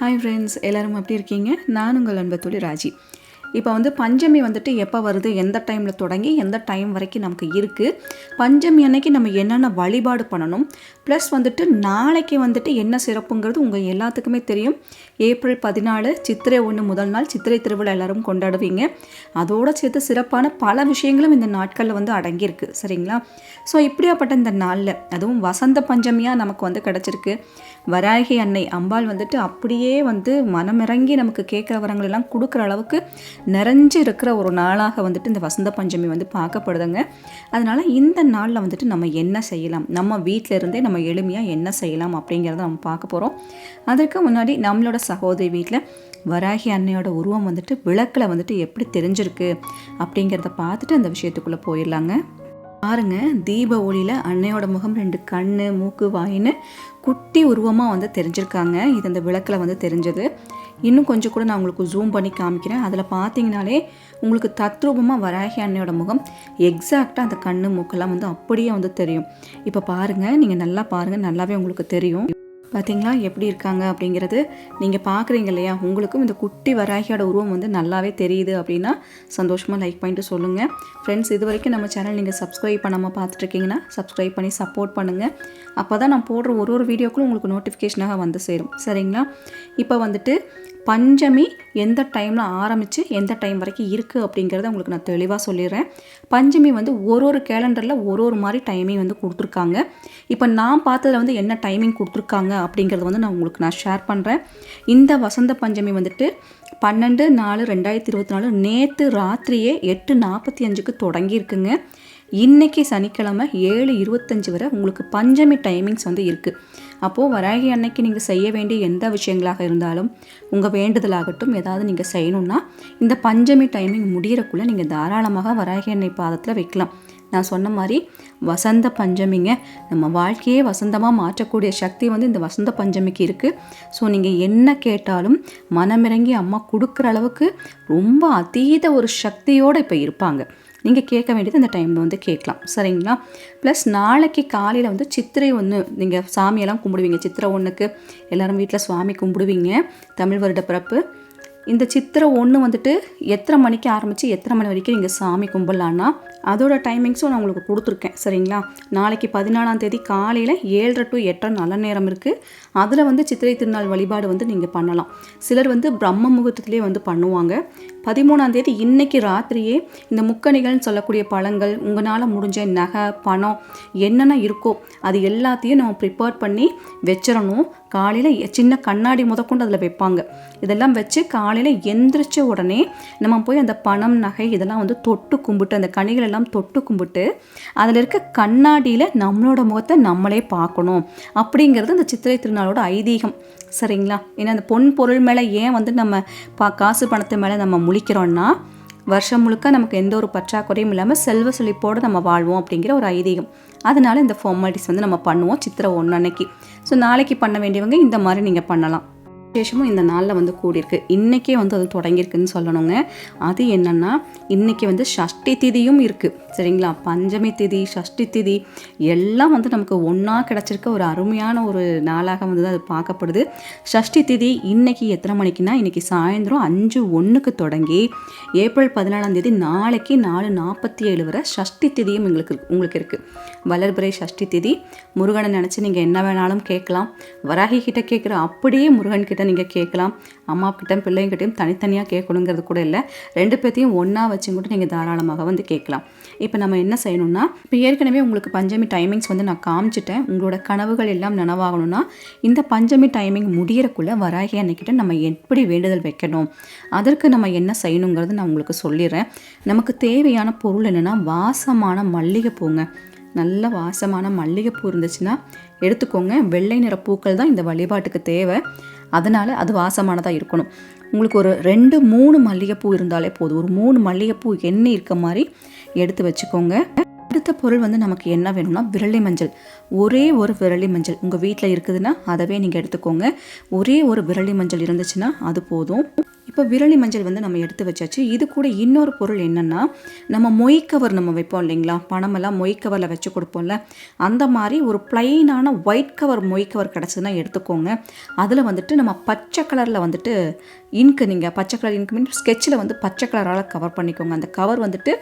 Hi friends எல்லோரும் எப்படி இருக்கீங்க? நான் உங்கள் அன்பத்தோடு ராஜி. இப்போ வந்து பஞ்சமி வந்துட்டு எப்போ வருது எந்த டைமில் தொடங்கி எந்த டைம் வரைக்கும் நமக்கு இருக்குது பஞ்சமி அன்னைக்கு நம்ம என்னென்ன வழிபாடு பண்ணணும் ப்ளஸ் வந்துட்டு நாளைக்கு வந்துட்டு என்ன சிறப்புங்கிறது உங்கள் எல்லாத்துக்குமே தெரியும். ஏப்ரல் பதினாலு சித்திரை ஒன்று முதல் நாள் சித்திரை திருவிழா எல்லாரும் கொண்டாடுவீங்க. அதோடு சேர்த்து சிறப்பான பல விஷயங்களும் இந்த நாட்களில் வந்து அடங்கியிருக்கு சரிங்களா? ஸோ இப்படியாப்பட்ட இந்த நாளில் அதுவும் வசந்த பஞ்சமியாக நமக்கு வந்து கிடச்சிருக்கு. வராகி அன்னை அம்பாள் வந்துட்டு அப்படியே வந்து மனமிறங்கி நமக்கு கேட்குற வரங்களெல்லாம் கொடுக்குற அளவுக்கு நிறைஞ்சு இருக்கிற ஒரு நாளாக வந்துட்டு இந்த வசந்த பஞ்சமி வந்து பார்க்கப்படுதுங்க. அதனால் இந்த நாளில் வந்துட்டு நம்ம என்ன செய்யலாம்? நம்ம வீட்டில் இருந்தே நம்ம எளிமையாக என்ன செய்யலாம் அப்படிங்கிறத நம்ம பார்க்க போகிறோம் அதற்கு முன்னாடி நம்மளோட சகோதரி வீட்டில் வராகி அன்னையோட உருவம் வந்துட்டு விளக்கில் வந்துட்டு எப்படி தெரிஞ்சிருக்கு அப்படிங்கிறத பார்த்துட்டு அந்த விஷயத்துக்குள்ளே போயிடலாங்க. பாருங்க தீப ஒளியில் அன்னையோட முகம் ரெண்டு கண் மூக்கு வாயின்னு குட்டி உருவமாக வந்து தெரிஞ்சிருக்காங்க. இது அந்த விளக்கில் வந்து தெரிஞ்சது. இன்னும் கொஞ்சம் கூட நான் உங்களுக்கு ஜூம் பண்ணி காமிக்கிறேன். அதில் பார்த்தீங்கனாலே உங்களுக்கு தத்ரூபமாக வராகி அன்னையோட முகம் எக்ஸாக்டாக அந்த கண்ணு மூக்கெல்லாம் வந்து அப்படியே வந்து தெரியும். இப்போ பாருங்கள் நீங்கள் நல்லா பாருங்கள் நல்லாவே உங்களுக்கு தெரியும். பார்த்தீங்களா எப்படி இருக்காங்க அப்படிங்கிறது நீங்கள் பார்க்குறீங்க இல்லையா? உங்களுக்கும் இந்த குட்டி வராகியோட உருவம் வந்து நல்லாவே தெரியுது அப்படின்னா சந்தோஷமாக லைக் பண்ணிட்டு சொல்லுங்கள் ஃப்ரெண்ட்ஸ் இது வரைக்கும் நம்ம சேனல் நீங்கள் சப்ஸ்கிரைப் பண்ணாமல் பார்த்துட்ருக்கீங்கன்னா சப்ஸ்கிரைப் பண்ணி சப்போர்ட் பண்ணுங்கள் அப்போ தான் நான் போடுற ஒரு ஒரு வீடியோக்களும் உங்களுக்கு நோட்டிஃபிகேஷனாக வந்து சேரும். சரிங்களா? இப்போ வந்துட்டு பஞ்சமி எந்த டைமில் ஆரம்பித்து எந்த டைம் வரைக்கும் இருக்குது அப்படிங்கிறத உங்களுக்கு நான் தெளிவாக சொல்லிடுறேன். பஞ்சமி வந்து ஒரு ஒரு கேலண்டரில் ஒரு ஒரு மாதிரி டைமிங் வந்து கொடுத்துருக்காங்க. இப்போ நான் பார்த்ததில் வந்து என்ன டைமிங் கொடுத்துருக்காங்க அப்படிங்கிறத வந்து நான் உங்களுக்கு நான் ஷேர் பண்ணுறேன் இந்த வசந்த பஞ்சமி வந்துட்டு பன்னெண்டு நாலு ரெண்டாயிரத்தி இருபத்தி நாலு நேற்று ராத்திரியே எட்டு நாற்பத்தி அஞ்சுக்கு தொடங்கியிருக்குங்க. இன்றைக்கி சனிக்கிழமை ஏழு இருபத்தஞ்சி வரை உங்களுக்கு பஞ்சமி டைமிங்ஸ் வந்து இருக்குது அப்போது வராகி அன்னைக்கு நீங்கள் செய்ய வேண்டிய எந்த விஷயங்களாக இருந்தாலும் உங்கள் வேண்டுதலாகட்டும் ஏதாவது நீங்கள் செய்யணுன்னா இந்த பஞ்சமி டைமிங் முடிகிறக்குள்ளே நீங்கள் தாராளமாக வராகி அன்னை பாதத்தில் வைக்கலாம். நான் சொன்ன மாதிரி வசந்த பஞ்சமிங்க நம்ம வாழ்க்கையே வசந்தமாக மாற்றக்கூடிய சக்தி வந்து இந்த வசந்த பஞ்சமிக்கு இருக்குது ஸோ நீங்கள் என்ன கேட்டாலும் மனமிறங்கி அம்மா கொடுக்குற அளவுக்கு ரொம்ப அதீத ஒரு சக்தியோடு இப்போ இருப்பாங்க. நீங்கள் கேட்க வேண்டியது அந்த டைமில் வந்து கேட்கலாம். சரிங்களா? ப்ளஸ் நாளைக்கு காலையில் வந்து சித்திரை ஒன்று நீங்கள் சாமியெல்லாம் கும்பிடுவீங்க. சித்திரை ஒன்றுக்கு எல்லோரும் வீட்டில் சுவாமி கும்பிடுவீங்க. தமிழ் வருட பிறப்பு. இந்த சித்திரை ஒன்று வந்துட்டு எத்தனை மணிக்கு ஆரம்பித்து எத்தனை மணி வரைக்கும் நீங்கள் சாமி கும்பலான்னா அதோட டைமிங்ஸும் நான் உங்களுக்கு கொடுத்துருக்கேன் சரிங்களா? நாளைக்கு பதினாலாம் தேதி காலையில் ஏழரை டு எட்டரை நல்ல நேரம் இருக்குது அதில் வந்து சித்திரை திருநாள் வழிபாடு வந்து நீங்கள் பண்ணலாம். சிலர் வந்து பிரம்ம முகூர்த்தத்திலே வந்து பண்ணுவாங்க. பதிமூணாம் தேதி இன்னைக்கு ராத்திரியே இந்த முக்கணிகள்னு சொல்லக்கூடிய பழங்கள் உங்களால் முடிஞ்ச நகை பணம் என்னென்ன இருக்கோ அது எல்லாத்தையும் நம்ம ப்ரிப்பேர் பண்ணி வச்சிடணும் காலையில் சின்ன கண்ணாடி முதற்கொண்டு அதில் வைப்பாங்க. இதெல்லாம் வச்சு காலையில் எந்திரிச்ச உடனே நம்ம போய் அந்த பணம் நகை இதெல்லாம் வந்து தொட்டு கும்பிட்டு அந்த கனிகள் எல்லாம் தொட்டு கும்பிட்டு அதில் இருக்க கண்ணாடியில் நம்மளோட முகத்தை நம்மளே பார்க்கணும். அப்படிங்கிறது அந்த சித்திரை திருநாளோட ஐதீகம். சரிங்களா? ஏன்னா அந்த பொன் பொருள் மேலே ஏன் வந்து நம்ம பா காசு பணத்து மேலே நம்ம முழிக்கிறோன்னா வருஷம் முழுக்க நமக்கு எந்த ஒரு பற்றாக்குறையும் இல்லாமல் செல்வ செழிப்போடு நம்ம வாழ்வோம் அப்படிங்கிற ஒரு ஐதீகம். அதனால் இந்த ஃபார்மாலிட்டிஸ் வந்து நம்ம பண்ணுவோம் சித்திரை ஒன்று அன்னைக்கு. ஸோ நாளைக்கு பண்ண வேண்டியவங்க இந்த மாதிரி நீங்கள் பண்ணலாம். விசேஷமும் இந்த நாளில் வந்து கூடியிருக்கு. இன்றைக்கே வந்து அது தொடங்கியிருக்குன்னு சொல்லணுங்க. அது என்னென்னா இன்றைக்கி வந்து ஷஷ்டி திதியும் இருக்குது சரிங்களா? பஞ்சமி திதி ஷஷ்டி திதி எல்லாம் வந்து நமக்கு ஒன்றா கிடச்சிருக்க ஒரு அருமையான ஒரு நாளாக வந்து அது பார்க்கப்படுது. ஷஷ்டி திதி இன்றைக்கி எத்தனை மணிக்குன்னா இன்றைக்கி சாயந்தரம் அஞ்சு ஒன்றுக்கு தொடங்கி ஏப்ரல் பதினாலாம் தேதி நாளைக்கு நாலு நாற்பத்தி ஏழு வரை ஷஷ்டி திதியும் எங்களுக்கு உங்களுக்கு இருக்குது வளர்பிறை ஷஷ்டி திதி முருகனை நினச்சி நீங்கள் என்ன வேணாலும் கேட்கலாம். வராகி கிட்ட கேட்குற அப்படியே முருகன் கிட்ட நீங்கள் கேட்கலாம். அம்மா கிட்ட பிள்ளைங்கிட்டையும் தனித்தனியாக கேட்கணுங்கிறது கூட இல்லை. ரெண்டு பேர்த்தையும் ஒன்றா வச்சு கூட நீங்கள் தாராளமாக வந்து கேட்கலாம். இப்போ நம்ம என்ன செய்யணும்னா இப்போ ஏற்கனவே உங்களுக்கு பஞ்சமி டைமிங்ஸ் வந்து நான் காமிச்சிட்டேன். உங்களோட கனவுகள் எல்லாம் நனவாகணும்னா இந்த பஞ்சமி டைமிங் முடியறக்குள்ளே வராகி அன்னைக்கிட்ட நம்ம எப்படி வேண்டுதல் வைக்கணும்? அதற்கு நம்ம என்ன செய்யணுங்கிறது நான் உங்களுக்கு சொல்லிடுறேன். நமக்கு தேவையான பொருள் என்னென்னா வாசமான மல்லிகைப்பூங்க. நல்ல வாசமான மல்லிகைப்பூ இருந்துச்சுன்னா எடுத்துக்கோங்க. வெள்ளை நிற பூக்கள் தான் இந்த வழிபாட்டுக்கு தேவை. அதனால் அது வாசமானதாக இருக்கணும். உங்களுக்கு ஒரு ரெண்டு மூணு மல்லிகைப்பூ இருந்தாலே போதும். ஒரு மூணு மல்லிகைப்பூ எண்ணெய் இருக்க மாதிரி எடுத்து வச்சுக்கோங்க. அடுத்த பொருள் வந்து நமக்கு என்ன வேணும்னா விரலி மஞ்சள். ஒரே ஒரு விரலி மஞ்சள் உங்கள் வீட்டில் இருக்குதுன்னா அதவே நீங்கள் எடுத்துக்கோங்க. ஒரே ஒரு விரலி மஞ்சள் இருந்துச்சுன்னா அது போதும். இப்போ விரலி மஞ்சள் வந்து நம்ம எடுத்து வச்சாச்சு. இது கூட இன்னொரு பொருள் என்னென்னா நம்ம மொய் கவர் நம்ம வைப்போம் இல்லைங்களா? பணமெல்லாம் மொய் கவரில் வச்சு கொடுப்போம்ல. அந்த மாதிரி ஒரு பிளைனான ஒயிட் கவர் மொய் கவர் கிடச்சதுன்னா எடுத்துக்கோங்க. அதில் வந்துட்டு நம்ம பச்சை கலரில் வந்துட்டு இங்க்கு நீங்கள் பச்சை கலர் இங்க் மீன் ஸ்கெட்சில் வந்து பச்சை கலரால் கவர் பண்ணிக்கோங்க. அந்த கவர் வந்துட்டு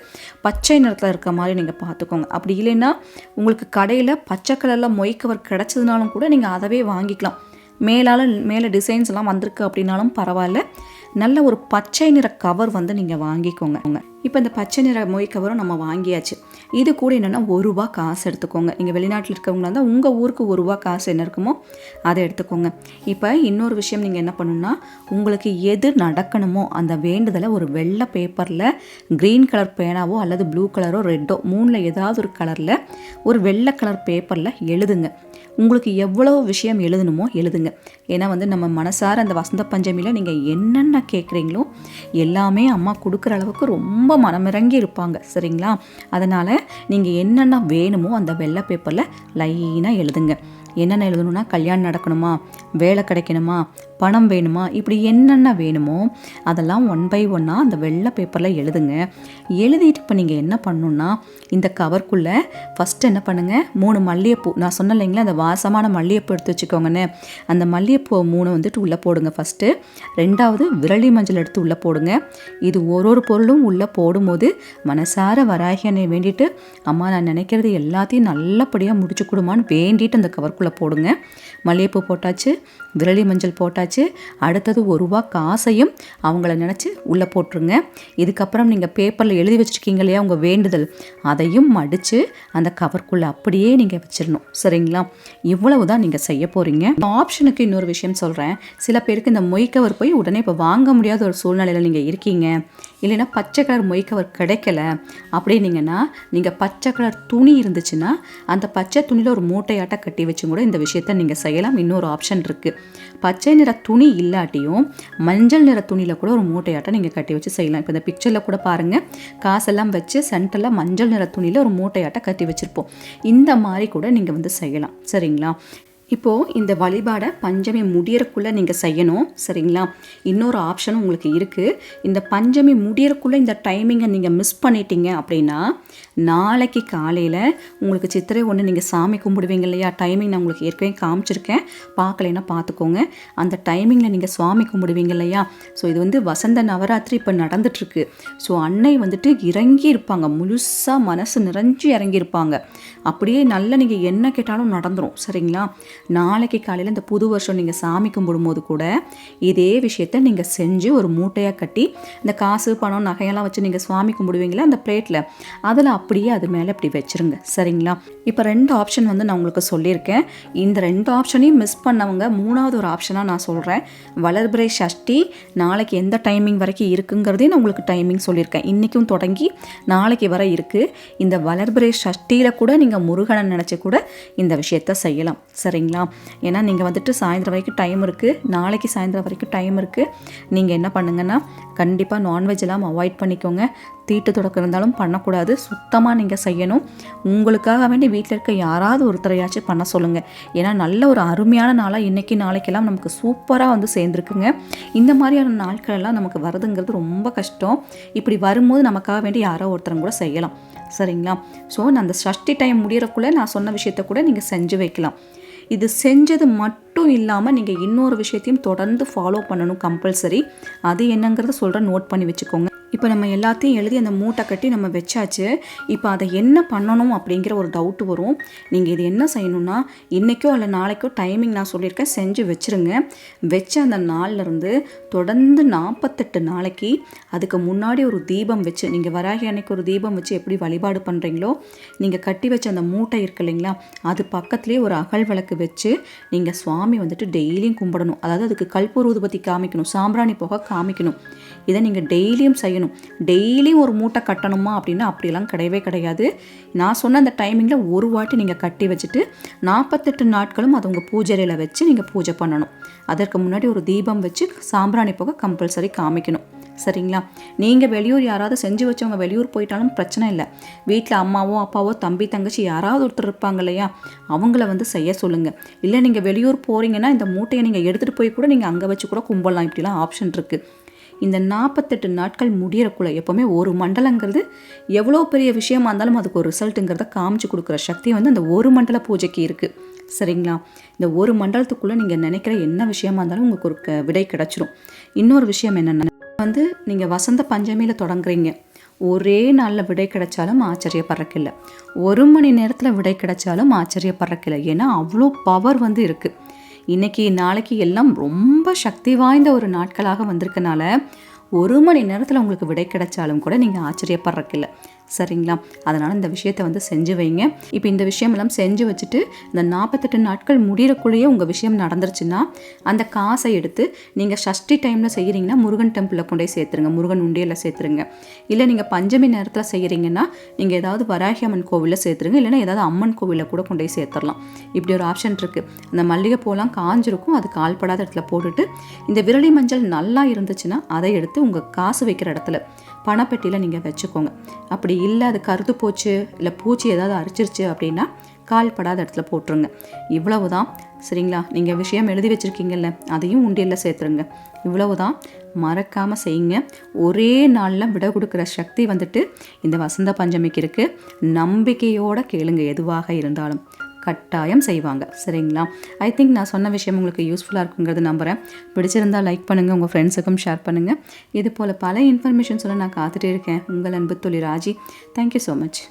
பச்சை நிறத்தில் இருக்க மாதிரி நீங்கள் பார்த்துக்கோங்க. அப்படி இல்லைன்னா உங்களுக்கு கடையில் பச்சை கலரில் மொய் கவர் கிடச்சதுனாலும் கூட நீங்கள் அதவே வாங்கிக்கலாம். மேலால் மேலே டிசைன்ஸ் எல்லாம் வந்திருக்கு அப்படின்னாலும் பரவாயில்ல. நல்ல ஒரு பச்சை நிற கவர் வந்து நீங்கள் வாங்கிக்கோங்க. இப்போ இந்த பச்சை நிற மொய் கவரும் நம்ம வாங்கியாச்சு. இது கூட என்னென்னா ஒரு ரூபா காசு எடுத்துக்கோங்க. இங்கே வெளிநாட்டில் இருக்கவங்களா இருந்தால் உங்கள் ஊருக்கு ஒரு ரூபா காசு என்ன இருக்குமோ அதை எடுத்துக்கோங்க. இப்போ இன்னொரு விஷயம் நீங்கள் என்ன பண்ணணும்னா உங்களுக்கு எது நடக்கணுமோ அந்த வேண்டுதலை ஒரு வெள்ளை பேப்பரில் க்ரீன் கலர் பேனாவோ அல்லது ப்ளூ கலரோ ரெட்டோ மூணில் ஏதாவது ஒரு கலரில் ஒரு வெள்ளை கலர் பேப்பரில் எழுதுங்க. உங்களுக்கு எவ்வளோ விஷயம் எழுதணுமோ எழுதுங்க. ஏன்னா வந்து நம்ம மனசார அந்த வசந்த பஞ்சமியில் நீங்கள் என்னென்ன கேட்குறீங்களோ எல்லாமே அம்மா கொடுக்குற அளவுக்கு ரொம்ப மனமிறங்கி இருப்பாங்க சரிங்களா? அதனால் நீங்கள் என்னென்ன வேணுமோ அந்த வெள்ளை பேப்பரில் லைனாக எழுதுங்க. என்னென்ன எழுதணும்னா கல்யாணம் நடக்கணுமா வேலை கிடைக்கணுமா பணம் வேணுமா இப்படி என்னென்ன வேணுமோ அதெல்லாம் ஒன் பை ஒன்னாக அந்த வெள்ளை பேப்பரில் எழுதுங்க. எழுதிட்டு இப்போ நீங்கள் என்ன பண்ணணுன்னா இந்த கவர்க்குள்ளே ஃபஸ்ட்டு என்ன பண்ணுங்கள் மூணு மல்லிகைப்பூ. நான் சொன்ன இல்லைங்களா அந்த வாசமான மல்லிகைப்பூ எடுத்து வச்சுக்கோங்கன்னு. அந்த மல்லிகைப்பூ மூணு வந்துட்டு உள்ளே போடுங்க ஃபஸ்ட்டு ரெண்டாவது விரலி மஞ்சள் எடுத்து உள்ளே போடுங்க. இது ஒரு ஒரு பொருளும் உள்ளே போடும்போது மனசார வராகியனை வேண்டிட்டு அம்மா நான் நினைக்கிறது எல்லாத்தையும் நல்லபடியாக முடிச்சு கொடுமான்னு வேண்டிட்டு அந்த கவர்க்குள்ளே போடுங்க. மல்லிகைப்பூ போட்டாச்சு விரலி மஞ்சள் போட்டாச்சு அடுத்தது ஒரு ரூபா காசையும் அவங்கள நினச்சி உள்ளே போட்டுருங்க. இதுக்கப்புறம் நீங்கள் பேப்பரில் எழுதி வச்சுருக்கீங்க இல்லையா உங்கள் வேண்டுதல் அதையும் மடித்து அந்த கவர்க்குள்ளே அப்படியே நீங்கள் வச்சிடணும் சரிங்களா? இவ்வளவு தான் நீங்கள் செய்ய போகிறீங்க ஆப்ஷனுக்கு இன்னொரு விஷயம் சொல்கிறேன் சில பேருக்கு இந்த மொய் கவர் போய் உடனே இப்போ வாங்க முடியாத ஒரு சூழ்நிலையில் நீங்கள் இருக்கீங்க. இல்லைன்னா பச்சை கலர் மொய் கவர் கிடைக்கல. அப்படின்னீங்கன்னா நீங்கள் பச்சை கலர் துணி இருந்துச்சுன்னா அந்த பச்சை துணியில் ஒரு மூட்டையாட்ட கட்டி வச்சு கூட இந்த விஷயத்த நீங்கள் செய்யலாம். இன்னொரு ஆப்ஷன் இருக்குது பச்சை நிற துணி இல்லாட்டியும் மஞ்சள் நிற துணியில் கூட ஒரு மூட்டையாட்டம் நீங்கள் கட்டி வச்சு செய்யலாம். இப்போ இந்த பிக்சரில் கூட பாருங்கள் காசெல்லாம் வச்சு சென்டரில் மஞ்சள் நிற துணியில் ஒரு மூட்டையாட்டம் கட்டி வச்சுருப்போம். இந்த மாதிரி கூட நீங்கள் வந்து செய்யலாம். சரிங்களா? இப்போது இந்த வழிபாடை பஞ்சமி முடியறக்குள்ளே நீங்கள் செய்யணும் சரிங்களா? இன்னொரு ஆப்ஷனும் உங்களுக்கு இருக்குது இந்த பஞ்சமி முடியறக்குள்ளே இந்த டைமிங்கை நீங்கள் மிஸ் பண்ணிட்டீங்க அப்படின்னா நாளைக்கு காலையில் உங்களுக்கு சித்திரை ஒன்று நீங்கள் சாமி கும்பிடுவீங்க இல்லையா? டைமிங் நான் உங்களுக்கு ஏற்கனவே காமிச்சிருக்கேன். பார்க்கலைன்னா பார்த்துக்கோங்க. அந்த டைமிங்கில் நீங்கள் சுவாமி கும்பிடுவீங்க இல்லையா? ஸோ இது வந்து வசந்த நவராத்திரி இப்போ நடந்துட்டுருக்கு. ஸோ அன்னை வந்துட்டு இறங்கி இருப்பாங்க. முழுசாக மனசு நிறைஞ்சு இறங்கியிருப்பாங்க அப்படியே நல்ல நீங்கள் என்ன கேட்டாலும் நடந்துடும் சரிங்களா? நாளைக்கு காலையில் இந்த புது வருஷம் நீங்கள் சாமி கும்பிடும்போது கூட இதே விஷயத்த நீங்கள் செஞ்சு ஒரு மூட்டையாக கட்டி இந்த காசு பணம் நகையெல்லாம் வச்சு நீங்கள் சுவாமி கும்பிடுவீங்களா? அந்த பிளேட்டில் அதில் அப்படியே அது மேலே இப்படி வச்சுருங்க. சரிங்களா? இப்போ ரெண்டு ஆப்ஷன் வந்து நான் உங்களுக்கு சொல்லியிருக்கேன். இந்த ரெண்டு ஆப்ஷனையும் மிஸ் பண்ணவங்க மூணாவது ஒரு ஆப்ஷனாக நான் சொல்கிறேன் வளர்பிறை சஷ்டி நாளைக்கு எந்த டைமிங் வரைக்கும் இருக்குங்கிறதையும் நான் உங்களுக்கு டைமிங் சொல்லியிருக்கேன். இன்றைக்கும் தொடங்கி நாளைக்கு வரை இருக்குது இந்த வளர்பிறை சஷ்டியில் கூட நீங்கள் முருகனை நினச்சி கூட இந்த விஷயத்த செய்யலாம். சரிங்களா? ஏன்னா நீங்கள் வந்துட்டு சாயந்தரம் வரைக்கும் டைம் இருக்குது நாளைக்கு சாயந்தரம் வரைக்கும் டைம் இருக்குது நீங்கள் என்ன பண்ணுங்கன்னா கண்டிப்பாக நான்வெஜ் எல்லாம் அவாய்ட் பண்ணிக்கோங்க. தீட்டு தொடக்கம் இருந்தாலும் பண்ணக்கூடாது. சுத்தமாக நீங்கள் செய்யணும். உங்களுக்காக வேண்டி வீட்டில் இருக்க யாராவது ஒருத்தரையாச்சும் பண்ண சொல்லுங்கள் ஏன்னா நல்ல ஒரு அருமையான நாளாக இன்றைக்கி நாளைக்கெல்லாம் நமக்கு சூப்பராக வந்து சேர்ந்துருக்குங்க. இந்த மாதிரியான நாட்கள் எல்லாம் நமக்கு வருதுங்கிறது ரொம்ப கஷ்டம். இப்படி வரும்போது நமக்காக வேண்டி யாரோ ஒருத்தரும் கூட செய்யலாம். சரிங்களா? ஸோ நான் அந்த சஷ்டி டைம் முடிகிறக்குள்ளே நான் சொன்ன விஷயத்த கூட நீங்கள் செஞ்சு வைக்கலாம். இது செஞ்சது மட்டும் இல்லாமல் நீங்கள் இன்னொரு விஷயத்தையும் தொடர்ந்து ஃபாலோ பண்ணணும் கம்பல்சரி அது என்னங்கிறத சொல்கிற நோட் பண்ணி வச்சுக்கோங்க. இப்போ நம்ம எல்லாத்தையும் எழுதி அந்த மூட்டை கட்டி நம்ம வச்சாச்சு. இப்போ அதை என்ன பண்ணணும் அப்படிங்கிற ஒரு டவுட் வரும். நீங்கள் இது என்ன செய்யணும்னா இன்றைக்கோ இல்லை நாளைக்கோ டைமிங் நான் சொல்லியிருக்கேன் செஞ்சு வச்சுருங்க. வச்ச அந்த நாள்லேருந்து தொடர்ந்து நாற்பத்தெட்டு நாளைக்கு அதுக்கு முன்னாடி ஒரு தீபம் வச்சு நீங்கள் வராகி அன்னைக்கு ஒரு தீபம் வச்சு எப்படி வழிபாடு பண்ணுறீங்களோ நீங்கள் கட்டி வச்ச அந்த மூட்டை இருக்கு இல்லைங்களா அது பக்கத்துலேயே ஒரு அகல் விளக்கு வச்சு நீங்கள் சுவாமி வந்துட்டு டெய்லியும் கும்பிடணும். அதாவது அதுக்கு கல்பூர் ஊதுபத்தி காமிக்கணும் சாம்பிராணி போக காமிக்கணும். இதை நீங்கள் டெய்லியும் செய்யணும். டெய்லியும் ஒரு மூட்டை கட்டணுமா அப்படின்னா அப்படிலாம் கிடையவே கிடையாது. நான் சொன்ன அந்த டைமிங்கில் ஒரு வாட்டி நீங்கள் கட்டி வச்சுட்டு நாற்பத்தெட்டு நாட்களும் அது உங்கள் பூஜையில் வச்சு நீங்கள் பூஜை பண்ணணும். அதற்கு முன்னாடி ஒரு தீபம் வச்சு சாம்பிராணி போக கம்பல்சரி காமிக்கணும். சரிங்களா? நீங்கள் வெளியூர் யாராவது செஞ்சு வச்சவங்க வெளியூர் போயிட்டாலும் பிரச்சனை இல்லை. வீட்டில் அம்மாவோ அப்பாவோ தம்பி தங்கச்சி யாராவது ஒருத்தர் இருப்பாங்க இல்லையா? அவங்கள வந்து செய்ய சொல்லுங்கள் இல்லை நீங்கள் வெளியூர் போகிறீங்கன்னா இந்த மூட்டையை நீங்கள் எடுத்துகிட்டு போய் கூட நீங்கள் அங்கே வச்சு கூட கும்பிடலாம். இப்படிலாம் ஆப்ஷன் இருக்குது இந்த நாற்பத்தெட்டு நாட்கள் முடியறக்குள்ள எப்போவுமே ஒரு மண்டலங்கிறது எவ்வளோ பெரிய விஷயமா இருந்தாலும் அதுக்கு ஒரு ரிசல்ட்டுங்கிறத காமிச்சு கொடுக்குற சக்தி வந்து அந்த ஒரு மண்டல பூஜைக்கு இருக்குது சரிங்களா? இந்த ஒரு மண்டலத்துக்குள்ளே நீங்கள் நினைக்கிற என்ன விஷயமா இருந்தாலும் உங்களுக்கு ஒரு க- விடை கிடச்சிரும். இன்னொரு விஷயம் என்னென்னா வந்து நீங்கள் வசந்த பஞ்சமியில் தொடங்குறீங்க. ஒரே நாளில் விடை கிடைச்சாலும் ஆச்சரியப்படுறக்கில்ல ஒரு மணி நேரத்தில் விடை கிடைச்சாலும் ஆச்சரியப்படுறக்கில்ல ஏன்னா அவ்வளோ பவர் வந்து இருக்குது இன்னைக்கு நாளைக்கு எல்லாம் ரொம்ப சக்தி வாய்ந்த ஒரு நாட்களாக வந்திருக்கனால ஒரு மணி நேரத்தில் உங்களுக்கு விடை கிடைச்சாலும் கூட நீங்கள் ஆச்சரியப்படுறக்கில்ல சரிங்களா? அதனால் இந்த விஷயத்தை வந்து செஞ்சு வைங்க. இப்போ இந்த விஷயமெல்லாம் செஞ்சு வச்சுட்டு இந்த நாற்பத்தெட்டு நாட்கள் முடிகிறக்குள்ளேயே உங்கள் விஷயம் நடந்துருச்சுன்னா அந்த காசை எடுத்து நீங்கள் ஷஷ்டி டைமில் செய்கிறீங்கன்னா முருகன் டெம்பிளில் கொண்டு போய் சேர்த்துருங்க. முருகன் உண்டியலில் சேர்த்துருங்க. இல்லை நீங்கள் பஞ்சமி நேரத்தில் செய்கிறீங்கன்னா நீங்கள் ஏதாவது வராகி அம்மன் கோவிலில் சேர்த்துருங்க. இல்லைன்னா ஏதாவது அம்மன் கோவிலில் கூட கொண்டு போய் சேர்த்துடலாம் இப்படி ஒரு ஆப்ஷன் இருக்குது அந்த மல்லிகைப்பூலாம் காஞ்சிருக்கும். அது கால்படாத இடத்துல போட்டுட்டு இந்த விரலி மஞ்சள் நல்லா இருந்துச்சுன்னா அதை எடுத்து உங்கள் காசு வைக்கிற இடத்துல பணப்பெட்டியில் நீங்கள் வச்சுக்கோங்க. அப்படி இல்லை அது கருத்து போச்சு இல்லை பூச்சி ஏதாவது அரிச்சிருச்சு அப்படின்னா கால் படாத இடத்துல போட்டுருங்க. இவ்வளவு தான் சரிங்களா? நீங்கள் விஷயம் எழுதி வச்சுருக்கீங்கல்ல அதையும் உண்டியலில் சேர்த்துருங்க. இவ்வளவு தான் மறக்காமல் செய்யுங்க. ஒரே நாளில் விட கொடுக்குற சக்தி வந்துட்டு இந்த வசந்த பஞ்சமிக்கு இருக்குது நம்பிக்கையோடு கேளுங்க எதுவாக இருந்தாலும். கட்டாயம் செய்வாங்க. சரிங்களா? ஐ திங்க் நான் சொன்ன விஷயம் உங்களுக்கு யூஸ்ஃபுல்லாக இருக்குங்கிறது நம்புகிறேன் பிடிச்சிருந்தால் லைக் பண்ணுங்கள் உங்கள் ஃப்ரெண்ட்ஸுக்கும் ஷேர் பண்ணுங்கள் இது போல் பல இன்ஃபர்மேஷன் சொல்ல நான் காத்துட்டே இருக்கேன். உங்கள் அன்பு தொழில் ராஜி. Thank you so much